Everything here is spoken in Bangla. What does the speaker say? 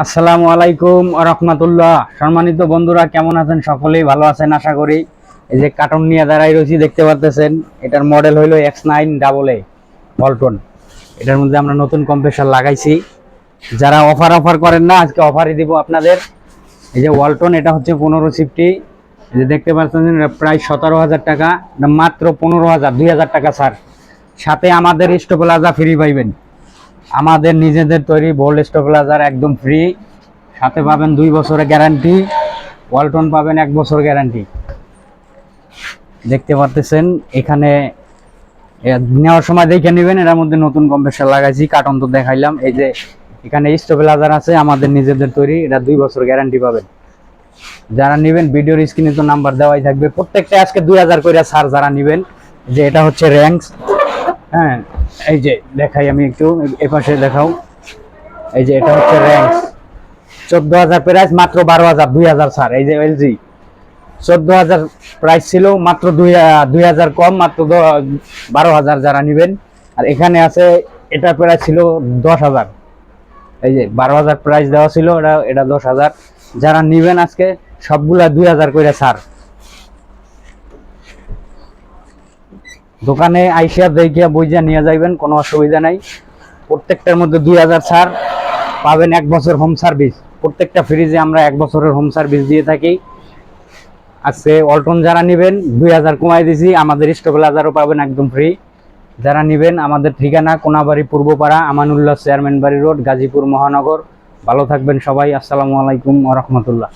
আসসালামু আলাইকুম রহমতুল্লাহ। সম্মানিত বন্ধুরা, কেমন আছেন সকলেই? ভালো আছেন, আশা করি। এই যে কার্টুন নিয়ে দাঁড়াই রয়েছি, দেখতে পারতেছেন। এটার মডেল হইল এক্স নাইন ডাবল এ বলটন এটার মধ্যে আমরা নতুন কম্প্রেসার লাগাইছি। যারা অফার অফার করেন না, আজকে অফারই দিব আপনাদের। এই যে ওয়ালটন এটা হচ্ছে পনেরো সিফটি এই যে দেখতে পাচ্ছেন প্রায় সতেরো হাজার টাকা। মাত্র পনেরো হাজার, দুই হাজার টাকা স্যার সাথে আমাদের স্টোপ্লাজা ফ্রি পাইবেন। আমাদের নিজেদের তৈরি বোল্ড স্টোপ্লাজার একদম ফ্রি সাথে পাবেন দুই বছরের গ্যারান্টি ওয়ালটন পাবেন এক বছর গ্যারান্টি দেখতে পারতেছেন, এখানে নেওয়ার সময় দেখে নেবেন, এর মধ্যে নতুন কম্প্রেসার লাগাইছি কার্টন তো দেখাইলাম। এই যে, এখানে স্টোপ্লাজার আছে, আমাদের নিজেদের তৈরি, এটা দুই বছর গ্যারান্টি পাবেন। যারা নেবেন, ভিডিওর স্ক্রিনে তো নাম্বার দেওয়াই থাকবে। প্রত্যেকটা আজকে দুই হাজার করে ছাড় যারা নেবেন, যে এটা হচ্ছে র্যাঙ্কস হ্যাঁ এই যে দেখাই আমি একটু, এ পাশে দেখাও। এই যে এটা হচ্ছে র্যাঙ্কস চোদ্দ হাজার প্রাইস মাত্র বারো হাজার, দুই হাজার স্যার এই যে এলজি চোদ্দ হাজার প্রাইস ছিল মাত্র দুই দুই হাজার কম, মাত্র বারো হাজার যারা নেবেন। আর এখানে আছে, এটা প্রাইস ছিল দশ হাজার। এই যে বারো হাজার প্রাইস দেওয়া ছিল এটা এটা দশ হাজার। যারা নেবেন আজকে, সবগুলা দুই হাজার করে ছাড়। দোকানে আইসিয়া দেখিয়া বইজা নিয়ে যাইবেন, কোনো অসুবিধা নাই। প্রত্যেকটার মধ্যে দুই হাজার ছাড় পাবেন এক বছর হোম সার্ভিস। প্রত্যেকটা ফ্রিজে আমরা এক বছরের হোম সার্ভিস দিয়ে থাকি। আজকে অল্টন যারা নেবেন, দুই হাজার কমাই দিছি, আমাদের স্টোপ্লাজারও পাবেন একদম ফ্রি যারা নেবেন, আমাদের ঠিকানা কোনাবাড়ি পূর্বপাড়া, আমানুল্লাহ চেয়ারম্যান বাড়ি রোড, গাজীপুর মহানগর। ভালো থাকবেন সবাই, আসসালামু আলাইকুম রহমতুল্লাহ।